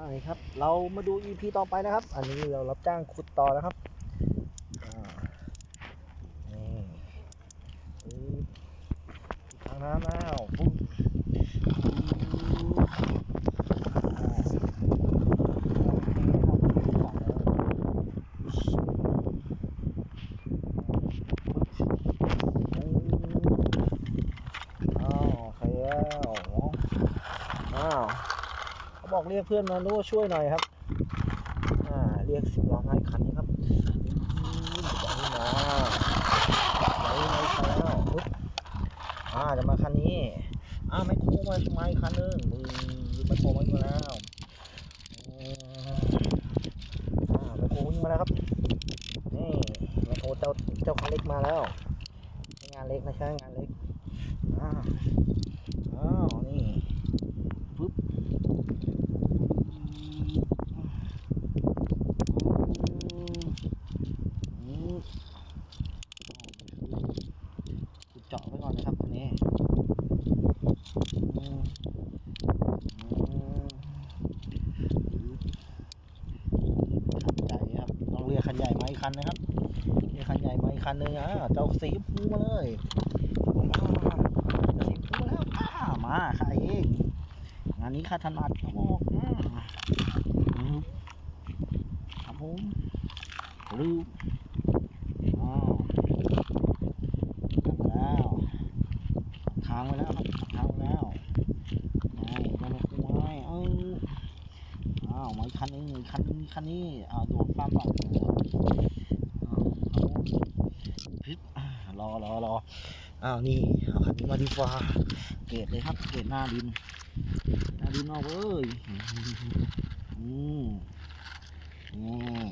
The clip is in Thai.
อ่านี่ครับ เรามาดู EP ต่อไปนะครับ อันนี้เรารับจ้างขุดต่อนะครับอ่านี่ทางน้ำแล้วปุ๊บอ่าอ้าวโอเคแล้วอ้าวเขา บอกเรียกเพื่อนมาด้วยช่วยหน่อยครับ อ่า เรียกสิบล้อมาอีกคันนี้ครับจะให้มาไหนไม่ใช่แล้วปุ๊บอ่าจะมาคันนี้ อ่าไม่โค้งมามาอีกคันนึงมือไม่โค้งมาอีกแล้วอ่าไม่โค้งวิ่งมาแล้วครับ นี่ไม่โค้งเจ้าเจ้าคันเล็กมาแล้ว งานเล็กนะใช่งานเล็กอ่าอ้าว นี่ปุ๊บ อืมขุดเจาะไว้ก่ อนนะครับอันนี้คันใหญ่ครับต้องเรียกคันใหญ่มาอีกคันนะครับเรียกคันใหญ่มาอีกคันนึงอะเจ้าสีชมพูมาเลยสีชมพูมาแล้วอ่ามาข้าเองงานนี้ข้าถนัดครับผมอืมอืมครับผมลืม อ๋อกลับมาแล้ว ค้างไว้แล้วครับค้างไว้แล้วไม่คุ้มไว้เอออ้าวมาคันนึงอีกคันนี้คันนี้อ้าวโดนฟ้าปัดอ้าวพิษรอรอรออ้าวนี่เอาคันนี้มาดีกว่าเกรดเลยครับ เกรดหน้าดินหน้าดินเอาเว้ยอืม